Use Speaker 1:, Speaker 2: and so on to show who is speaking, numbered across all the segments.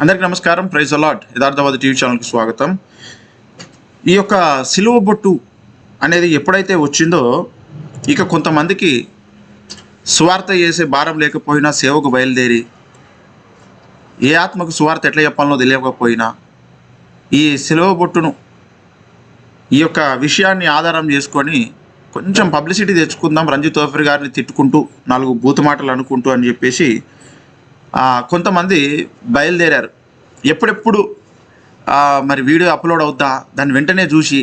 Speaker 1: అందరికీ నమస్కారం. Praise allot యథార్థవాద TV ఛానల్కి స్వాగతం. ఈ యొక్క సిలువ బొట్టు అనేది ఎప్పుడైతే వచ్చిందో ఇక కొంతమందికి సువార్త చేసే భారం లేకపోయినా సేవకు బయలుదేరి ఏ ఆత్మకు సువార్త ఎట్లా చెప్పాలనో తెలియకపోయినా ఈ సిలువ బొట్టును ఈ యొక్క విషయాన్ని ఆధారం చేసుకొని కొంచెం పబ్లిసిటీ తెచ్చుకుందాం రంజిత్ తోఫర్ గారిని తిట్టుకుంటూ నాలుగు బూతు మాటలు అనుకుంటూ అని చెప్పేసి కొంతమంది బయలుదేరారు. ఎప్పుడెప్పుడు? మరి వీడియో అప్లోడ్ అవుద్దా? దాన్ని వెంటనే చూసి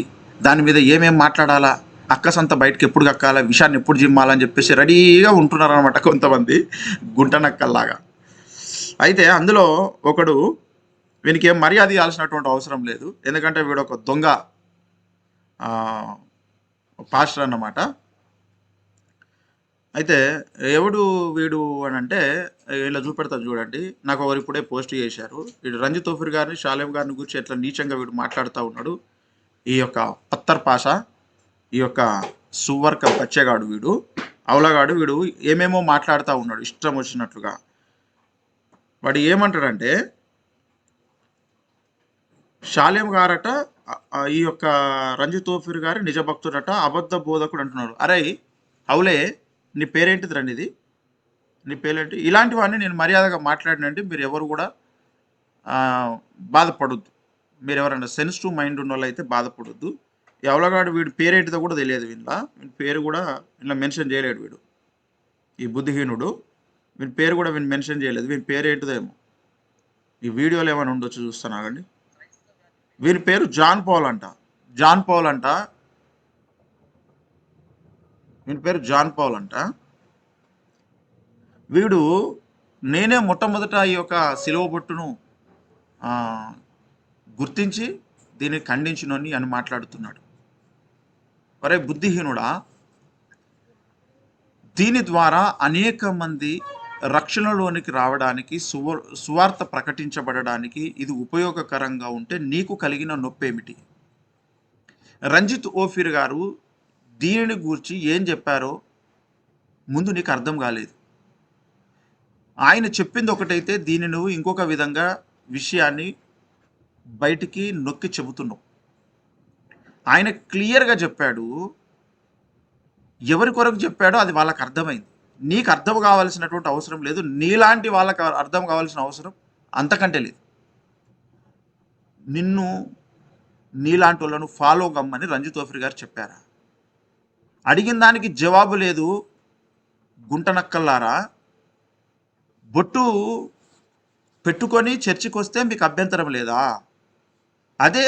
Speaker 1: దాని మీద ఏమేం మాట్లాడాలా? అక్కసంత బయటకు ఎప్పుడు కక్కాలా? విషయాన్ని ఎప్పుడు జిమ్మాలని చెప్పేసి రెడీగా ఉంటున్నారు అనమాట కొంతమంది గుంటనక్కల్లాగా. అయితే అందులో ఒకడు వీనికి ఏం మర్యాద ఇవ్వాల్సినటువంటి అవసరం లేదు. ఎందుకంటే వీడు ఒక దొంగ పాస్టర్ అన్నమాట. అయితే ఎవడు వీడు అని అంటే ఇలా చూపెడతాను చూడండి. నాకు ఒకరు ఇప్పుడే పోస్ట్ చేశారు. వీడు రంజిత్ తోఫిర్ గారిని షాలేం గారిని గురించి ఎట్లా నీచంగా వీడు మాట్లాడుతూ ఉన్నాడు. ఈ యొక్క పత్తర్ పాష ఈ యొక్క సువర్క బచ్చెగాడు వీడు అవలగాడు వీడు ఏమేమో మాట్లాడుతూ ఉన్నాడు ఇష్టం వచ్చినట్లుగా. వాడు ఏమంటాడంటే షాలేం గారట ఈ యొక్క రంజిత్ తోఫీర్ గారి నిజభక్తుడట అబద్ధ బోధకుడు అంటున్నారు అరే అవులే నీ పేరేంటిది రండి ఇది నీ పేరేంటి? ఇలాంటివన్నీ నేను మర్యాదగా మాట్లాడినంటే మీరు ఎవరు కూడా బాధపడద్దు బాధపడొద్దు. మీరు ఎవరైనా సెన్సిటివ్ మైండ్ ఉన్న వాళ్ళు అయితే బాధపడొద్దు. ఎవలగాడు వీడి పేరేంటిదో కూడా తెలియదు వీళ్ళ. వీని పేరు కూడా ఇలా మెన్షన్ చేయలేడు వీడు. ఈ బుద్ధిహీనుడు వీని పేరు కూడా వీని మెన్షన్ చేయలేదు. వీని పేరు ఏంటిదేమో ఈ వీడియోలు ఏమైనా ఉండొచ్చు చూస్తాను ఆగండి? వీని పేరు జాన్ పౌల్ అంట. జాన్ పౌల్ అంట. ఈయన పేరు జాన్ పౌల్ అంట. వీడు నేనే మొట్టమొదట ఈ యొక్క సిలువ బొట్టును గుర్తించి దీన్ని ఖండించినని అని మాట్లాడుతున్నాడు. ఒరే బుద్ధిహీనుడా దీని ద్వారా అనేక మంది రక్షణలోనికి రావడానికి సువర్ సువార్త ప్రకటించబడడానికి ఇది ఉపయోగకరంగా ఉంటే నీకు కలిగిన నొప్పేమిటి? రంజిత్ ఓఫిర్ గారు దీనిని గూర్చి ఏం చెప్పారో ముందు నీకు అర్థం కాలేదు. ఆయన చెప్పింది ఒకటైతే దీన్ని నువ్వు ఇంకొక విధంగా విషయాన్ని బయటికి నొక్కి చెబుతున్నావు. ఆయన క్లియర్గా చెప్పాడు ఎవరి కొరకు చెప్పాడో అది వాళ్ళకి అర్థమైంది. నీకు అర్థం కావాల్సినటువంటి అవసరం లేదు నీలాంటి వాళ్ళకి అర్థం కావాల్సిన అవసరం అంతకంటే లేదు. నిన్ను నీలాంటి వాళ్ళను ఫాలో కమ్మని రంజిత్ తోఫిర్ గారు చెప్పారా? అడిగిన దానికి జవాబు లేదు. గుంటనక్కల్లారా బొట్టు పెట్టుకొని చర్చికి వస్తే మీకు అభ్యంతరం లేదా? అదే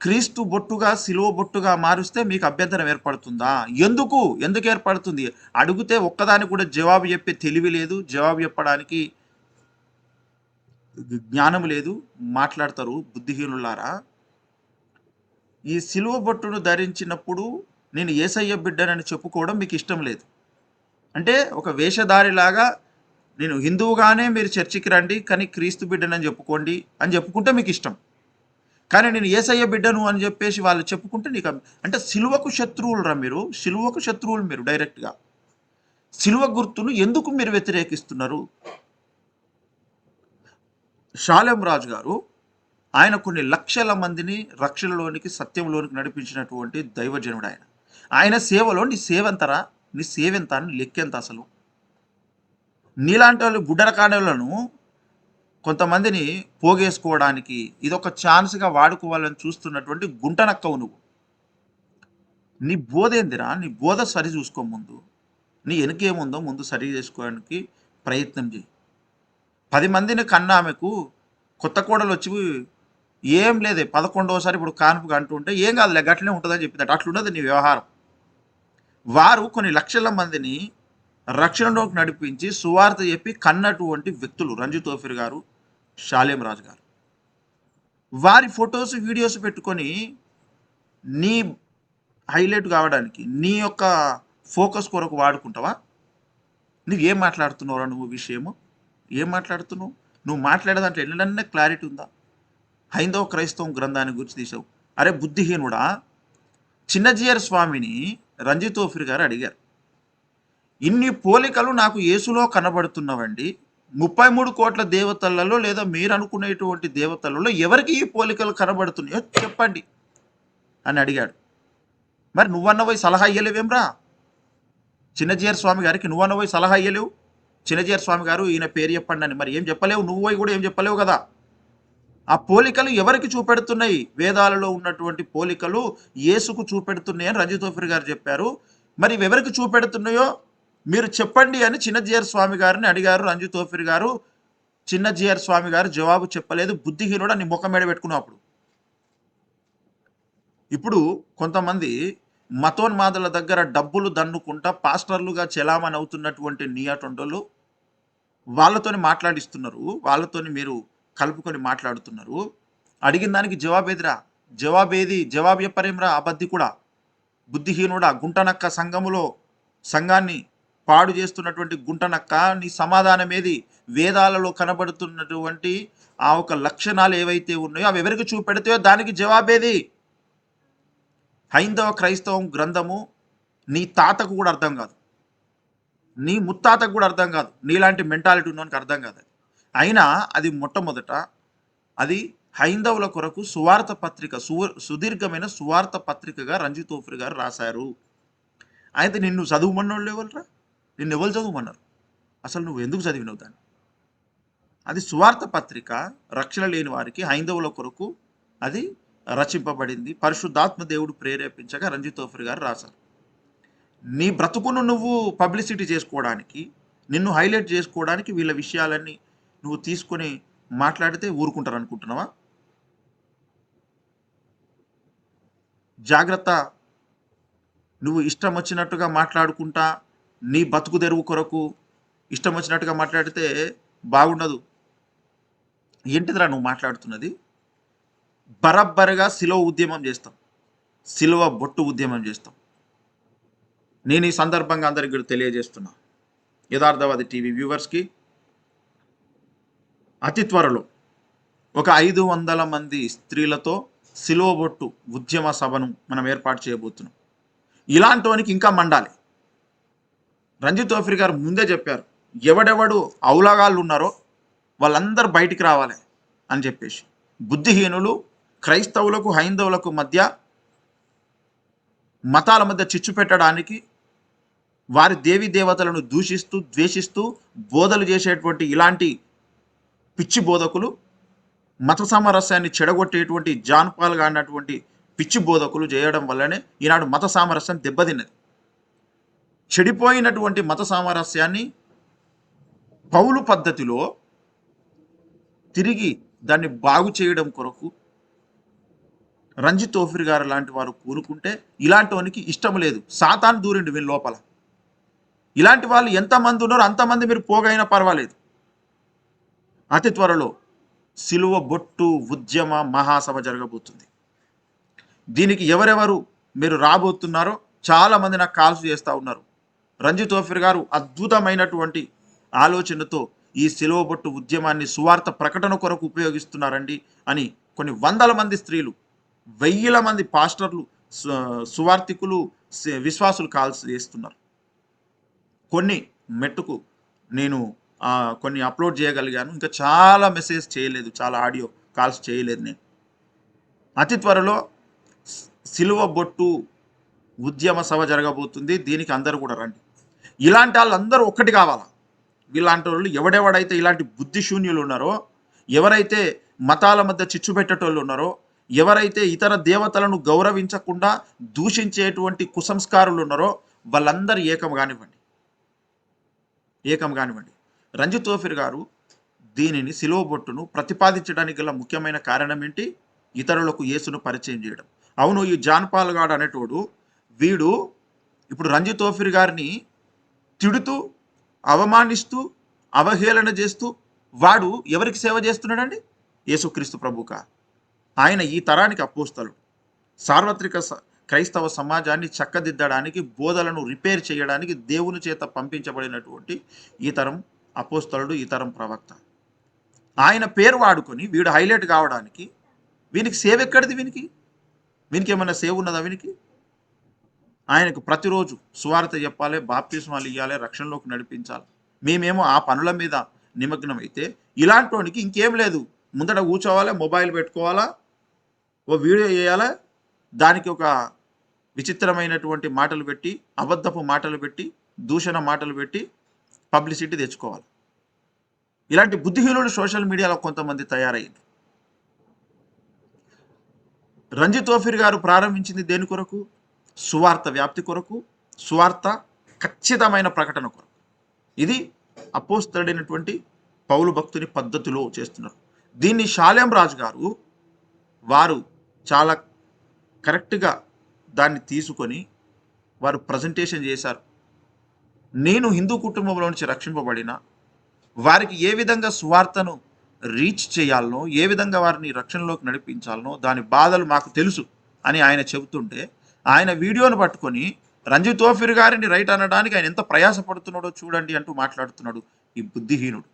Speaker 1: క్రీస్తు బొట్టుగా సిలువ బొట్టుగా మారుస్తే మీకు అభ్యంతరం ఏర్పడుతుందా? ఎందుకు? ఎందుకు ఏర్పడుతుంది? అడిగితే ఒక్కదానికి కూడా జవాబు చెప్పే తెలివి లేదు జవాబు చెప్పడానికి జ్ఞానం లేదు. మాట్లాడతారు బుద్ధిహీనులారా? ఈ సిలువ బొట్టును ధరించినప్పుడు నేను ఏసయ్య బిడ్డనని చెప్పుకోవడం మీకు ఇష్టం లేదు. అంటే ఒక వేషధారిలాగా నేను హిందువుగానే మీరు చర్చికి రండి కానీ క్రీస్తు బిడ్డనని చెప్పుకోండి అని చెప్పుకుంటే మీకు ఇష్టం. కానీ నేను ఏసయ్య బిడ్డను అని చెప్పేసి వాళ్ళు చెప్పుకుంటే నీకు అంటే సిలువకు శత్రువులు రా మీరు సిలువకు శత్రువులు మీరు డైరెక్ట్గా. సిలువ గుర్తును ఎందుకు మీరు వ్యతిరేకిస్తున్నారు? షాలెం రాజు గారు ఆయన కొన్ని లక్షల మందిని రక్షణలోనికి సత్యంలోనికి నడిపించినటువంటి దైవజనుడు ఆయన. ఆయన సేవలో నీ సేవ ఎంతరా నీ సేవ ఎంత నీ లెక్కెంత అసలు? నీలాంటి వాళ్ళు గుడ్డరకాణులను కొంతమందిని పోగేసుకోవడానికి ఇదొక ఛాన్స్గా వాడుకోవాలని చూస్తున్నటువంటి గుంటనక్కవు నువ్వు. నీ బోధ ఏందిరా? నీ బోధ సరి చూసుకో ముందు. నీ వెనకేముందో ముందు సరి చేసుకోవడానికి ప్రయత్నం చేయి పది మందిని కన్నా ఆమెకు కొత్త కోడలు వచ్చి ఏం లేదే పదకొండవసారి ఇప్పుడు కాన్పుగా అంటుంటే ఏం కాదులే గట్లనే ఉంటుందని చెప్పిందట అట్లున్నది నీ వ్యవహారం. వారు కొన్ని లక్షల మందిని రక్షణలోకి నడిపించి సువార్త చెప్పి కన్నటువంటి వ్యక్తులు రంజు తోఫిర్ గారు షాలేం రాజు గారు. వారి ఫొటోస్ వీడియోస్ పెట్టుకొని నీ హైలైట్ కావడానికి నీ యొక్క ఫోకస్ కొరకు వాడుకుంటావా? నువ్వు ఏం మాట్లాడుతున్నావురా నువ్వు విషయము? ఏం మాట్లాడుతున్నావు? నువ్వు మాట్లాడే దాంట్లో ఎన్నడన్నా క్లారిటీ ఉందా? హైందవ క్రైస్తవం గ్రంథాన్ని గురించి తీసావు. అరే బుద్ధిహీనుడా? చిన్నజీయర్ స్వామిని రంజిత్ ఓఫిర్ గారు అడిగారు. ఇన్ని పోలికలు నాకు యేసులో కనబడుతున్నవండి. ముప్పై మూడు కోట్ల దేవతలలో లేదా మీరు అనుకునేటువంటి దేవతలలో ఎవరికి ఈ పోలికలు కనబడుతున్నాయో చెప్పండి అని అడిగాడు. మరి నువ్వన్న పోయి సలహా ఇయ్యలేవేమ్రా? చిన్నజీయర్ స్వామి గారికి నువ్వన్న పోయి సలహా ఇయ్యలేవు? చిన్నజీయర్ స్వామి గారు ఈయన పేరు చెప్పండి అని. మరి ఏం చెప్పలేవు? నువ్వు పోయి కూడా ఏం చెప్పలేవు కదా? ఆ పోలికలు ఎవరికి చూపెడుతున్నాయి? వేదాలలో ఉన్నటువంటి పోలికలు యేసుకు చూపెడుతున్నాయి అని రంజితోఫిర్ గారు చెప్పారు. మరి ఎవరికి చూపెడుతున్నాయో మీరు చెప్పండి అని చిన్నజీఆర్ స్వామి గారిని అడిగారు రంజితోఫిర్ గారు. చిన్నజీఆర్ స్వామి గారు జవాబు చెప్పలేదు. బుద్ధిహీనుడు అని ముఖం మీద పెట్టుకున్నప్పుడు. ఇప్పుడు కొంతమంది మతోన్మాదుల దగ్గర డబ్బులు దన్నుకుంటా పాస్టర్లుగా చెలామణి అవుతున్నటువంటి నియాటొండలు వాళ్ళతోని మాట్లాడిస్తున్నారు. వాళ్ళతోని మీరు కలుపుకొని మాట్లాడుతున్నారు. అడిగిన దానికి జవాబేదిరా జవాబేది జవాబు చెప్పరేమ్రా అబద్ధి కూడా. బుద్ధిహీనుడా గుంటనక్క సంఘములో సంఘాన్ని పాడు చేస్తున్నటువంటి గుంటనక్క నీ సమాధానం ఏది వేదాలలో కనబడుతున్నటువంటి ఆ ఒక లక్షణాలు ఏవైతే ఉన్నాయో అవి ఎవరికి చూపెడితే దానికి జవాబేది హైందవ క్రైస్తవం గ్రంథము నీ తాతకు కూడా అర్థం కాదు. నీ ముత్తాతకు కూడా అర్థం కాదు. నీలాంటి మెంటాలిటీ ఉన్నోనికి అర్థం కాదు అయినా అది మొట్టమొదట అది హైందవుల కొరకు సువార్త పత్రిక సుదీర్ఘమైన సువార్త పత్రికగా రంజితోఫ్రి గారు రాశారు. అయితే నిన్ను చదువుమన్నోళ్ళు ఎవరురా? నిన్ను ఎవరు చదువుమన్నారు? అసలు నువ్వు ఎందుకు చదివినవు దాన్ని? అది సువార్త పత్రిక రక్షణ లేని వారికి హైందవుల కొరకు అది రచింపబడింది. పరిశుద్ధాత్మ దేవుడు ప్రేరేపించగా రంజితోఫ్రి గారు రాశారు. నీ బ్రతుకును నువ్వు పబ్లిసిటీ చేసుకోవడానికి నిన్ను హైలైట్ చేసుకోవడానికి వీళ్ళ విషయాలన్నీ నువ్వు తీసుకొని మాట్లాడితే ఊరుకుంటారు అనుకుంటున్నావా జాగ్రత్త. నువ్వు ఇష్టం వచ్చినట్టుగా మాట్లాడుకుంటా నీ బతుకు తెరువు కొరకు ఇష్టం వచ్చినట్టుగా మాట్లాడితే బాగుండదు. ఏంటిదిరా నువ్వు మాట్లాడుతున్నది? బరబ్బరగా సిలువ ఉద్యమం చేస్తాం. సిలువ బొట్టు ఉద్యమం చేస్తాం. నేను ఈ సందర్భంగా అందరికీ కూడా తెలియజేస్తున్నా. యథార్థవాది టీవీ వ్యూవర్స్కి అతి త్వరలో. ఒక ఐదు వందల మంది స్త్రీలతో సిలువబొట్టు ఉద్యమ సభను మనం ఏర్పాటు చేయబోతున్నాం. ఇలాంటివానికి ఇంకా మండాలి. రంజిత్ తోఫిర్ గారు ముందే చెప్పారు ఎవడెవడు ఔలాగాళ్ళు ఉన్నారో వాళ్ళందరూ బయటికి రావాలి అని చెప్పేసి. బుద్ధిహీనులు క్రైస్తవులకు హైందవులకు మధ్య మతాల మధ్య చిచ్చు పెట్టడానికి వారి దేవి దేవతలను దూషిస్తూ ద్వేషిస్తూ బోధలు చేసేటువంటి ఇలాంటి పిచ్చి బోధకులు మత సామరస్యాన్ని చెడగొట్టేటువంటి జాన్పాల్గా అన్నటువంటి పిచ్చి బోధకులు చేయడం వల్లనే ఈనాడు మత సామరస్యం దెబ్బతిన్నది. చెడిపోయినటువంటి మత సామరస్యాన్ని పౌలు పద్ధతిలో తిరిగి దాన్ని బాగు చేయడం కొరకు రంజిత్ తోఫిర్ గారు లాంటి వారు కూలుకుంటే ఇలాంటివానికి ఇష్టం లేదు. సాతాన్ దూరిండు వీళ్ళ లోపల. ఇలాంటి వాళ్ళు ఎంతమంది ఉన్నారో అంతమంది మీరు పోగైనా పర్వాలేదు. అతి త్వరలో సిలువ బొట్టు ఉద్యమ మహాసభ జరగబోతుంది. దీనికి ఎవరెవరు మీరు రాబోతున్నారో చాలామంది నాకు కాల్స్ చేస్తూ ఉన్నారు. రంజిత్ తోఫిర్ గారు అద్భుతమైనటువంటి ఆలోచనతో ఈ సిలువ బొట్టు ఉద్యమాన్ని సువార్త ప్రకటన కొరకు ఉపయోగిస్తున్నారండి అని కొన్ని వందల మంది స్త్రీలు వెయ్యిల మంది పాస్టర్లు సువార్థికులు విశ్వాసులు కాల్స్ చేస్తున్నారు. కొన్ని మెట్టుకు నేను కొన్ని అప్లోడ్ చేయగలిగాను. ఇంకా చాలా మెసేజ్ చేయలేదు. చాలా ఆడియో కాల్స్ చేయలేదు నేను. అతి త్వరలో సిలువ బొట్టు ఉద్యమ సభ జరగబోతుంది. దీనికి అందరూ కూడా రండి. ఇలాంటి వాళ్ళందరూ ఒక్కటి కావాలా? వీళ్ళంటి వాళ్ళు ఎవడెవడైతే ఇలాంటి బుద్ధిశూన్యులు ఉన్నారో ఎవరైతే మతాల మధ్య చిచ్చు పెట్టేటోళ్ళు ఉన్నారో ఎవరైతే ఇతర దేవతలను గౌరవించకుండా దూషించేటువంటి కుసంస్కారులు ఉన్నారో వాళ్ళందరూ ఏకం కానివ్వండి. ఏకం కానివ్వండి. రంజిత్ తోఫిర్ గారు దీనిని సిలువబొట్టును ప్రతిపాదించడానికి గల ముఖ్యమైన కారణం ఏంటి? ఇతరులకు యేసును పరిచయం చేయడం. అవును ఈ జాన్ పాల్ గాడు అనేటోడు వీడు ఇప్పుడు రంజిత్ తోఫిర్ గారిని తిడుతూ అవమానిస్తూ అవహేళన చేస్తూ వాడు ఎవరికి సేవ చేస్తున్నాడండి? యేసుక్రీస్తు ప్రభుక ఆయన ఈ తరానికి అపోస్తలుడు. సార్వత్రిక స- క్రైస్తవ సమాజాన్ని చక్కదిద్దడానికి బోధలను రిపేర్ చేయడానికి దేవుని చేత పంపించబడినటువంటి ఈ తరం అపోస్తలుడు ఇతరం ప్రవక్త. ఆయన పేరు వాడుకొని వీడు హైలైట్ కావడానికి వీనికి సేవ ఎక్కడిది వీనికి? వీనికి ఏమైనా సేవ ఉన్నదా వీనికి? ఆయనకు ప్రతిరోజు సువార్త చెప్పాలి బాప్తిస్మాలు ఇవ్వాలి రక్షణలోకి నడిపించాలి. మేమేమో ఆ పనుల మీద నిమగ్నం అయితే ఇలాంటి ఇంకేం లేదు. ముందట కూర్చోవాలా మొబైల్ పెట్టుకోవాలా ఓ వీడియో చేయాలా? దానికి ఒక విచిత్రమైనటువంటి మాటలు పెట్టి అబద్ధపు మాటలు పెట్టి దూషణ మాటలు పెట్టి పబ్లిసిటీ తెచ్చుకోవాలి. ఇలాంటి బుద్ధిహీనుడు సోషల్ మీడియాలో కొంతమంది తయారయ్యారు. రంజిత్ తోఫిర్ గారు ప్రారంభించింది దేని కొరకు? సువార్త వ్యాప్తి కొరకు సువార్త ఖచ్చితమైన ప్రకటన కొరకు. ఇది అపోస్తడైనటువంటి పౌలు భక్తుని పద్ధతిలో చేస్తున్నారు. దీన్ని షాలేం రాజు గారు వారు చాలా కరెక్ట్గా దాన్ని తీసుకొని వారు ప్రజెంటేషన్ చేశారు. నేను హిందూ కుటుంబంలో నుంచి రక్షింపబడిన వారికి ఏ విధంగా సువార్తను రీచ్ చేయాలనో ఏ విధంగా వారిని రక్షణలోకి నడిపించాలనో దాని బాధలు మాకు తెలుసు అని ఆయన చెబుతుంటే ఆయన వీడియోను పట్టుకొని రంజిత్ తోఫిర్ గారిని రైట్ అనడానికి ఆయన ఎంత ప్రయాసపడుతున్నాడో చూడండి అంటూ మాట్లాడుతున్నాడు ఈ బుద్ధిహీనుడు.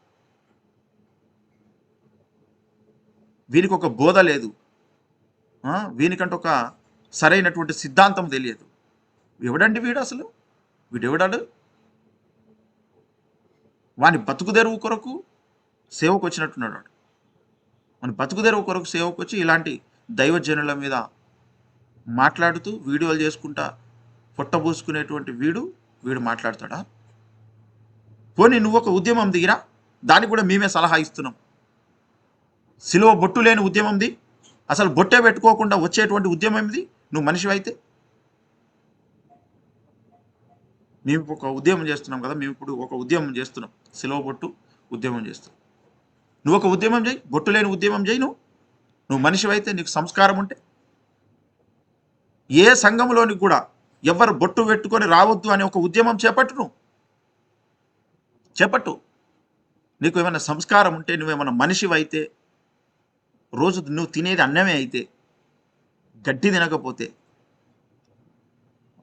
Speaker 1: వీనికి ఒక బోధ లేదు. వీనికంటే ఒక సరైనటువంటి సిద్ధాంతం తెలియదు. ఎవడండి వీడు అసలు? వీడు వాని బతుకుదెరువు కొరకు సేవకు వచ్చినట్టున్నాడు వాడు. మన బతుకు తెరువు కొరకు సేవకు వచ్చి ఇలాంటి దైవజనుల మీద మాట్లాడుతూ వీడియోలు చేసుకుంటా పొట్టబూసుకునేటువంటి వీడు వీడు మాట్లాడతాడా? పోనీ నువ్వు ఒక ఉద్యమం దిగిరా? దానికి కూడా మేమే సలహా ఇస్తున్నాం. సిలువ బొట్టు లేని ఉద్యమంది అసలు బొట్టే పెట్టుకోకుండా వచ్చేటువంటి ఉద్యమం ఇది నువ్వు మనిషి మేము ఒక ఉద్యమం చేస్తున్నాం కదా మేము ఇప్పుడు ఒక ఉద్యమం చేస్తున్నాం. సిలవ బొట్టు ఉద్యమం చేస్తున్నాం. నువ్వు ఒక ఉద్యమం చేయి బొట్టు లేని ఉద్యమం చేయి నువ్వు. నువ్వు మనిషి అయితే నీకు సంస్కారం ఉంటే. ఏ సంఘంలోనికి కూడా ఎవరు బొట్టు పెట్టుకొని రావద్దు అనే ఒక ఉద్యమం చేపట్టు నువ్వు. చేపట్టు. నీకు ఏమైనా సంస్కారం ఉంటే నువ్వేమైనా మనిషి అయితే రోజు నువ్వు తినేది అన్నమే అయితే గడ్డి తినకపోతే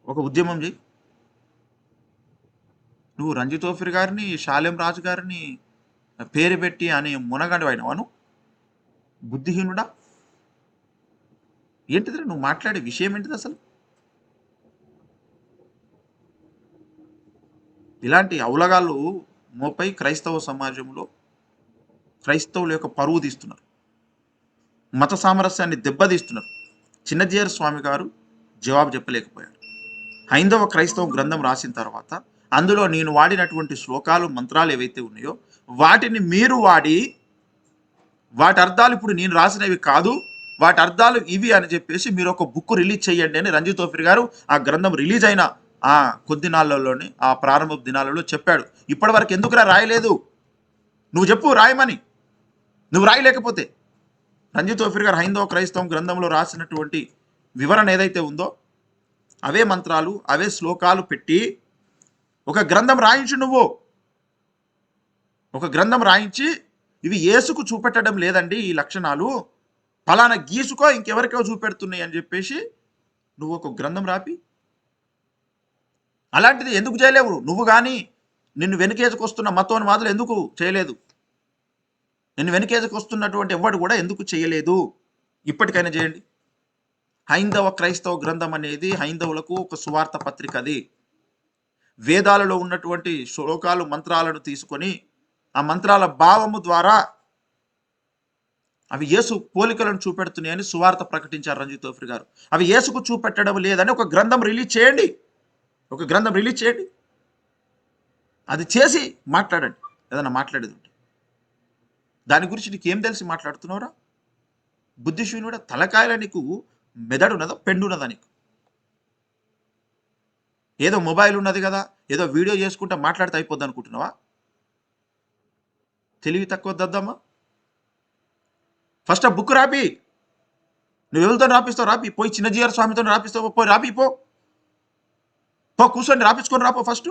Speaker 1: ఒక ఉద్యమం చేయి. నువ్వు రంజితోఫిర్ గారిని షాలెం రాజు గారిని పేరు పెట్టి అని మునగండి అయినవాను బుద్ధిహీనుడా? ఏంటిది నువ్వు మాట్లాడే విషయం ఏంటిది అసలు? ఇలాంటి అవలగాళ్ళు మోపై క్రైస్తవ సమాజంలో క్రైస్తవుల యొక్క పరువు తీస్తున్నారు. మత సామరస్యాన్ని దెబ్బతీస్తున్నారు. చిన్నజీయర్ స్వామి గారు జవాబు చెప్పలేకపోయాడు హైందవ క్రైస్తవ గ్రంథం రాసిన తర్వాత అందులో నేను వాడినటువంటి శ్లోకాలు మంత్రాలు ఏవైతే ఉన్నాయో వాటిని మీరు వాడి వాటి అర్థాలు ఇప్పుడు నేను రాసినవి కాదు వాటి అర్థాలు ఇవి అని చెప్పేసి మీరు ఒక బుక్ రిలీజ్ చేయండి అని రంజిత్ తోఫిర్ గారు ఆ గ్రంథం రిలీజ్ అయిన ఆ కొద్ది నాళ్ళలోనే ఆ ప్రారంభ దినాలలో చెప్పాడు. ఇప్పటి వరకు ఎందుకురా రాయలేదు? నువ్వు చెప్పు రాయమని. నువ్వు రాయలేకపోతే. రంజిత్ తోఫిర్ గారు హైందవ క్రైస్తవం గ్రంథంలో రాసినటువంటి వివరణ ఏదైతే ఉందో అవే మంత్రాలు అవే శ్లోకాలు పెట్టి ఒక గ్రంథం రాయించు నువ్వు. ఒక గ్రంథం రాయించి ఇవి ఏసుకు చూపెట్టడం లేదండి ఈ లక్షణాలు. ఫలానా గీసుకో ఇంకెవరికో చూపెడుతున్నాయి అని చెప్పేసి నువ్వు ఒక గ్రంథం రాపి. అలాంటిది ఎందుకు చేయలేవు? నువ్వు కానీ నిన్ను వెనుకేసుకొస్తున్న మతోని మాత్రం ఎందుకు చేయలేదు? నిన్ను వెనుకేసుకొస్తున్నటువంటి ఎవడు కూడా ఎందుకు చేయలేదు? ఇప్పటికైనా చేయండి. హైందవ క్రైస్తవ గ్రంథం అనేది హైందవులకు ఒక సువార్త పత్రిక అది. వేదాలలో ఉన్నటువంటి శ్లోకాలు మంత్రాలను తీసుకొని ఆ మంత్రాల భావము ద్వారా అవి యేసు పోలికలను చూపెడుతున్నాయని సువార్త ప్రకటించారు రంజిత్ తోఫ్రి గారు. అవి యేసుకు చూపెట్టడం లేదని ఒక గ్రంథం రిలీజ్ చేయండి. ఒక గ్రంథం రిలీజ్ చేయండి. అది చేసి మాట్లాడండి. ఏదైనా మాట్లాడేది ఉంటే దాని గురించి నీకు ఏం తెలిసి మాట్లాడుతున్నావురా? బుద్ధిశూన్యుడ తలకాయల నీకు మెదడు ఉన్నదా పెండు నీకు? ఏదో మొబైల్ ఉన్నది కదా ఏదో వీడియో చేసుకుంటా మాట్లాడితే అయిపోద్ది అనుకుంటున్నావా? తెలివి తక్కువ దద్దమ్మా. ఫస్ట్ ఆ బుక్ రాపి. నువ్వు ఎవరితో రాపిస్తావు? రాపి. పోయి చిన్నజీఆర్ స్వామితో రాపిస్తావు. పోయి రాపి పో. పో కూర్చొని రాపించుకొని రాపో ఫస్ట్.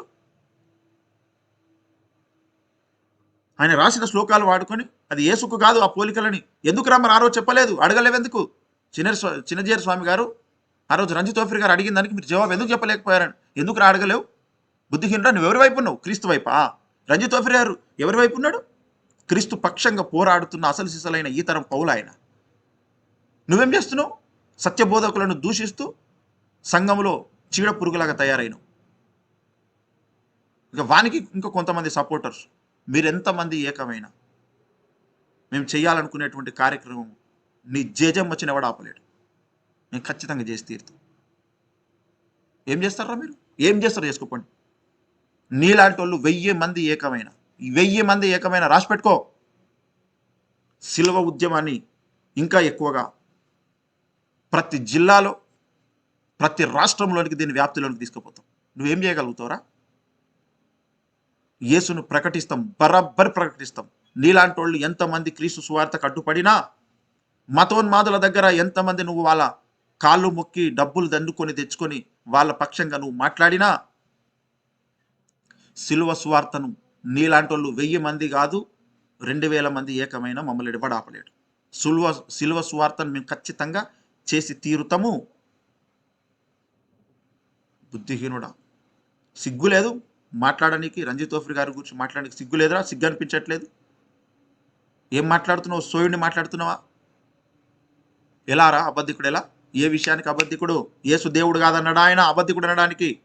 Speaker 1: ఆయన రాసిన శ్లోకాలు వాడుకొని అది ఏసుకు కాదు ఆ పోలికలని. ఎందుకు రమ్మని? ఆ రోజు చెప్పలేదు. అడగలేవెందుకు? చిన్న చిన్నజీఆర్ స్వామి గారు ఆ రోజు రంజిత్ తోఫిర్ గారు అడిగిన దానికి మీరు జవాబు ఎందుకు చెప్పలేకపోయారని? ఎందుకు రా అడగలేవు? బుద్ధిహీనుడా నువ్వు ఎవరి వైపు ఉన్నావు? క్రీస్తు వైపా? రంజిత్ తోఫిర్ గారు ఎవరి వైపు ఉన్నాడు? క్రీస్తు పక్షంగా పోరాడుతున్న అసలు సిసలైన ఈ తరం పౌలు ఆయన. నువ్వేం చేస్తున్నావు? సత్యబోధకులను దూషిస్తూ సంఘంలో చీడ పురుగులాగా తయారైనవు. ఇక వానికి ఇంకా కొంతమంది సపోర్టర్స్. మీరెంతమంది ఏకమైన? మేము చేయాలనుకునేటువంటి కార్యక్రమం నీ జేజం వచ్చిన వాడు ఆపలేడు. నేను ఖచ్చితంగా చేసి తీరుతాం. ఏం చేస్తారా మీరు? ఏం చేస్తారు చేసుకోపండి. నీలాంటి వాళ్ళు వెయ్యి మంది ఏకమైన. వెయ్యి మంది ఏకమైన రాసి పెట్టుకో. శిల్వ ఉద్యమాన్ని ఇంకా ఎక్కువగా ప్రతి జిల్లాలో ప్రతి రాష్ట్రంలోనికి దీని వ్యాప్తిలోనికి తీసుకుపోతాం. నువ్వేం చేయగలుగుతావురా? యేసును ప్రకటిస్తాం బరబ్బరి ప్రకటిస్తాం. నీలాంటి వాళ్ళు ఎంతమంది క్రీస్తు సువార్త కట్టుపడినా మతోన్మాదుల దగ్గర ఎంతమంది నువ్వు వాళ్ళ కాళ్ళు మొక్కి డబ్బులు దండుకొని తెచ్చుకొని వాళ్ళ పక్షంగా నువ్వు మాట్లాడినా? సిలువ సువార్తను నీలాంటి వాళ్ళు వెయ్యి మంది కాదు రెండు వేల మంది ఏకమైన మమ్మల్ని ఎడబడాపలేడు సులువ సిలువ సువార్తను మేము ఖచ్చితంగా చేసి తీరుతాము. బుద్ధిహీనుడా సిగ్గు లేదు? మాట్లాడడానికి రంజిత్ తోఫ్రి గారి గురించి మాట్లాడడానికి సిగ్గు లేదురా? సిగ్గు అనిపించట్లేదు? ఏం మాట్లాడుతున్నావు? సోయుడిని మాట్లాడుతున్నావా? ఎలా రా? అబద్ధికుడు ఎలా ఏ విషయానికి అబద్ధికుడు? యేసు దేవుడు కాదన్నాడా ఆయన? అబద్ధికుడు అనడానికి.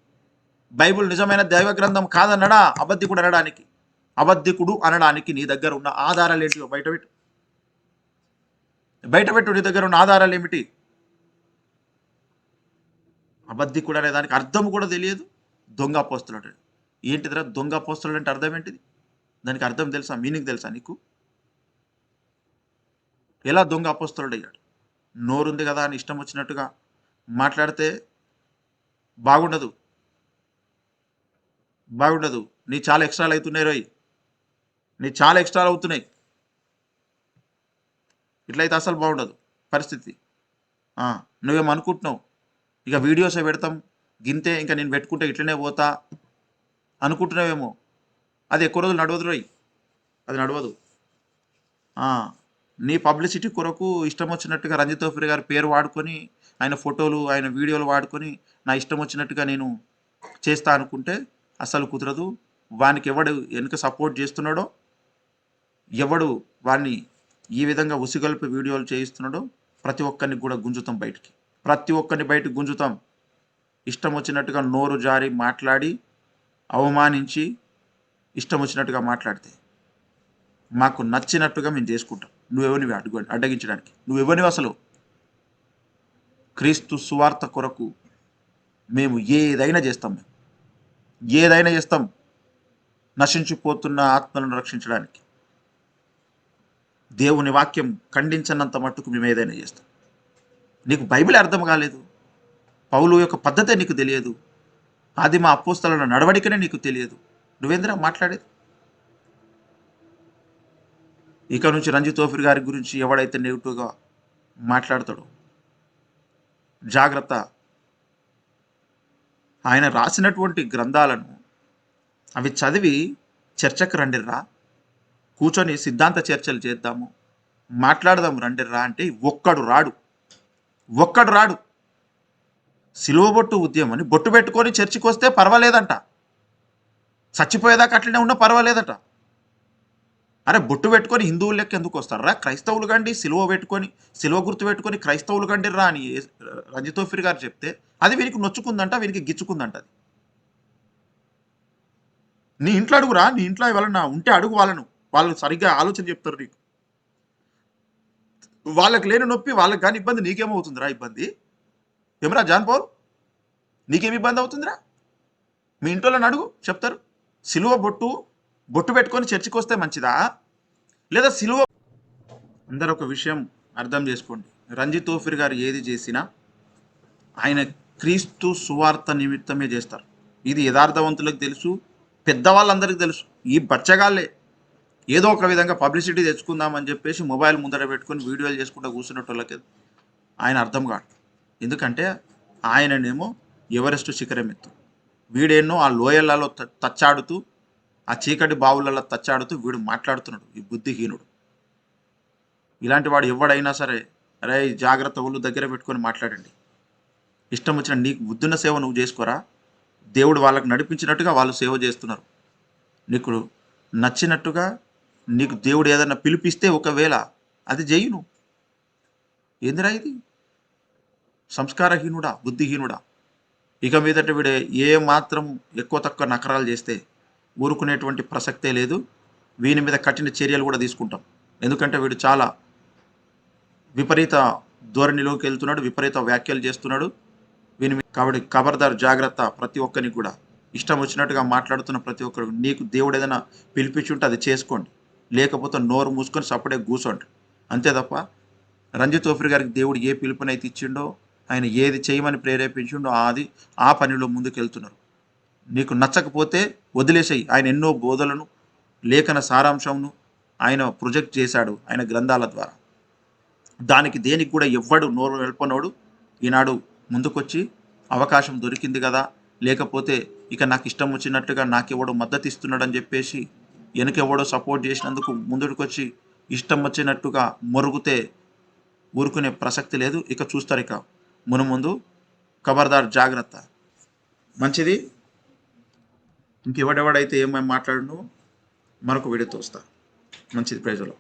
Speaker 1: బైబిల్ నిజమైన దైవ గ్రంథం కాదన్నాడా? అబద్ధికుడు అనడానికి. అబద్ధికుడు అనడానికి నీ దగ్గర ఉన్న ఆధారాలు ఏంటివో బయటపెట్టు బయటపెట్టు నీ దగ్గర ఉన్న ఆధారాలు ఏమిటి? అబద్ధికుడు అనే దానికి అర్థం కూడా తెలియదు. దొంగ పోస్తులు అంటే ఏంటిదిరా దొంగ పోస్తులు అంటే అర్థం ఏంటిది? దానికి అర్థం తెలుసా? మీనింగ్ తెలుసా నీకు? ఎలా దొంగ అపోస్తులుడు అయ్యాడు? నోరుంది కదా అని ఇష్టం వచ్చినట్టుగా మాట్లాడితే బాగుండదు. బాగుండదు. నీ చాలా ఎక్స్ట్రాలు అవుతున్నాయి రోయ్. నీ చాలా ఎక్స్ట్రాలు అవుతున్నాయి. ఇట్లయితే అసలు బాగుండదు పరిస్థితి. నువ్వేమనుకుంటున్నావు? నువ్వేం అనుకుంటున్నావు ఇక వీడియోసే పెడతాం. గింతే ఇంకా నేను పెట్టుకుంటే ఇట్లనే పోతా అనుకుంటున్నావేమో? అది ఎక్కువ రోజులు నడవదు రోయ్. అది నడవదు. నీ పబ్లిసిటీ కొరకు ఇష్టం వచ్చినట్టుగా రంజిత్ తోఫిరి గారి పేరు వాడుకొని ఆయన ఫోటోలు ఆయన వీడియోలు వాడుకొని నా ఇష్టం వచ్చినట్టుగా నేను చేస్తా అనుకుంటే అసలు కుదరదు. వానికి ఎవడు వెనుక సపోర్ట్ చేస్తున్నాడో ఎవడు వాడిని ఈ విధంగా ఉసిగొల్పి వీడియోలు చేయిస్తున్నాడో ప్రతి ఒక్కరిని కూడా గుంజుతాం బయటికి. ప్రతి ఒక్కరిని బయటకు గుంజుతాం. ఇష్టం వచ్చినట్టుగా నోరు జారి మాట్లాడి అవమానించి ఇష్టం వచ్చినట్టుగా మాట్లాడితే మాకు నచ్చినట్టుగా మేము చేసుకుంటాం. నువ్వెవరివి? అడుగు అడ్డగించడానికి. నువ్వెవరివి అసలు? క్రీస్తు సువార్త కొరకు మేము ఏదైనా చేస్తాం మేము. ఏదైనా చేస్తాం. నశించిపోతున్న ఆత్మలను రక్షించడానికి. దేవుని వాక్యం ఖండించనంత మట్టుకు మేము ఏదైనా చేస్తాం. నీకు బైబిల్ అర్థం కాలేదు. పౌలు యొక్క పద్ధతే నీకు తెలియదు. అది మా అపోస్తల నడవడికనే నీకు తెలియదు. నువ్వేంద్రా మాట్లాడేది? ఇక నుంచి రంజిత్ తోఫిర్ గారి గురించి ఎవడైతే నెగిటివ్గా మాట్లాడతాడో జాగ్రత్త. ఆయన రాసినటువంటి గ్రంథాలను అవి చదివి చర్చకు రండిర్రా. కూర్చొని సిద్ధాంత చర్చలు చేద్దాము. మాట్లాడదాం రండిర్రా అంటే ఒక్కడు రాడు. ఒక్కడు రాడు. సిలువ బొట్టు ఉద్యమం అని బొట్టు పెట్టుకొని చర్చికి వస్తే పర్వాలేదంట. చచ్చిపోయేదాకా అట్లనే ఉన్నా పర్వాలేదట. అరే బొట్టు పెట్టుకొని హిందువుల లెక్క ఎందుకు వస్తారా? క్రైస్తవులు కండి సిలువ పెట్టుకొని సిలువ గుర్తు పెట్టుకొని క్రైస్తవులు కండి రా అని రంజితోఫిర్ గారు చెప్తే అది వీనికి నొచ్చుకుందంట వీనికి గిచ్చుకుందంట అది. నీ ఇంట్లో అడుగురా నీ ఇంట్లో ఎవరన్నా ఉంటే అడుగు వాళ్ళను. వాళ్ళు సరిగ్గా ఆలోచన చెప్తారు నీకు. వాళ్ళకి లేని నొప్పి వాళ్ళకి కానీ ఇబ్బంది నీకేమవుతుందిరా ఇబ్బంది? ఏమరా జాన్ పౌల్? నీకేం ఇబ్బంది అవుతుందిరా? మీ ఇంట్లో అడుగు చెప్తారు. సిలువ బొట్టు బొట్టు పెట్టుకొని చర్చికి వస్తే మంచిదా? లేదా సిలువ అందరూ ఒక విషయం అర్థం చేసుకోండి. రంజిత్ ఓఫిర్ గారు ఏది చేసినా ఆయన క్రీస్తు సువార్త నిమిత్తమే చేస్తారు. ఇది యథార్థవంతులకు తెలుసు పెద్దవాళ్ళందరికీ తెలుసు. ఈ బచ్చగాళ్ళే ఏదో ఒక విధంగా పబ్లిసిటీ తెచ్చుకుందామని చెప్పేసి మొబైల్ ముందర పెట్టుకొని వీడియోలు చేసుకుంటూ కూర్చున్నట్టు ఆయన అర్థం కాదు. ఎందుకంటే ఆయననేమో ఎవరెస్ట్ శిఖరం ఎత్తు. వీడేనో ఆ లోయలలో తచ్చాడుతూ ఆ చీకటి బావులలో తచ్చాడుతూ వీడు మాట్లాడుతున్నాడు ఈ బుద్ధిహీనుడు. ఇలాంటి వాడు ఎవడైనా సరే అరే జాగ్రత్త ఒళ్ళు దగ్గర పెట్టుకొని మాట్లాడండి. ఇష్టం వచ్చిన నీకు బుద్ధున్న సేవ నువ్వు చేసుకోరా? దేవుడు వాళ్ళకు నడిపించినట్టుగా వాళ్ళు సేవ చేస్తున్నారు. నీకు నచ్చినట్టుగా నీకు దేవుడు ఏదైనా పిలిపిస్తే ఒకవేళ అది చేయి నువ్వు ఏందిరా ఇది? సంస్కారహీనుడా బుద్ధిహీనుడా? ఇక మీదట వీడే ఏ మాత్రం ఎక్కువ తక్కువ నకరాలు చేస్తే ఊరుకునేటువంటి ప్రసక్తే లేదు. వీని మీద కఠిన చర్యలు కూడా తీసుకుంటాం. ఎందుకంటే వీడు చాలా విపరీత ధోరణిలోకి వెళ్తున్నాడు విపరీత వ్యాఖ్యలు చేస్తున్నాడు. వీని మీద- కాబట్టి ఖబర్దార్ జాగ్రత్త ప్రతి ఒక్కరికి కూడా. ఇష్టం వచ్చినట్టుగా మాట్లాడుతున్న ప్రతి ఒక్కరు నీకు దేవుడు ఏదైనా పిలిపించుంటే అది చేసుకోండి. లేకపోతే నోరు మూసుకొని సపడే కూర్చోండి అంతే తప్ప రంజిత్ ఓఫ్రి గారికి దేవుడు ఏ పిలుపునైతే ఇచ్చిండో ఆయన ఏది చేయమని ప్రేరేపించిండో అది ఆ పనిలో ముందుకు వెళ్తున్నారు నీకు నచ్చకపోతే వదిలేసేయి. ఆయన ఎన్నో బోధలను లేఖన సారాంశంను ఆయన ప్రొజెక్ట్ చేశాడు ఆయన గ్రంథాల ద్వారా. దానికి దేనికి కూడా ఎవ్వడు నోరు నిలపనోడు. ఈనాడు ముందుకొచ్చి అవకాశం దొరికింది కదా. లేకపోతే ఇక నాకు ఇష్టం వచ్చినట్టుగా నాకెవడో మద్దతు ఇస్తున్నాడని చెప్పేసి వెనకెవడో సపోర్ట్ చేసినందుకు ముందుకొచ్చి ఇష్టం వచ్చినట్టుగా మొరుగుతే ఊరుకునే ప్రసక్తి లేదు. ఇక చూస్తారు ఇక. మును ముందు ఖబర్దార్ జాగ్రత్త. మంచిది. ఇంకెవడెవడైతే ఏమేమి మాట్లాడినో మరొక వీడియో తోస్తా మంచిది ప్రైజ్లో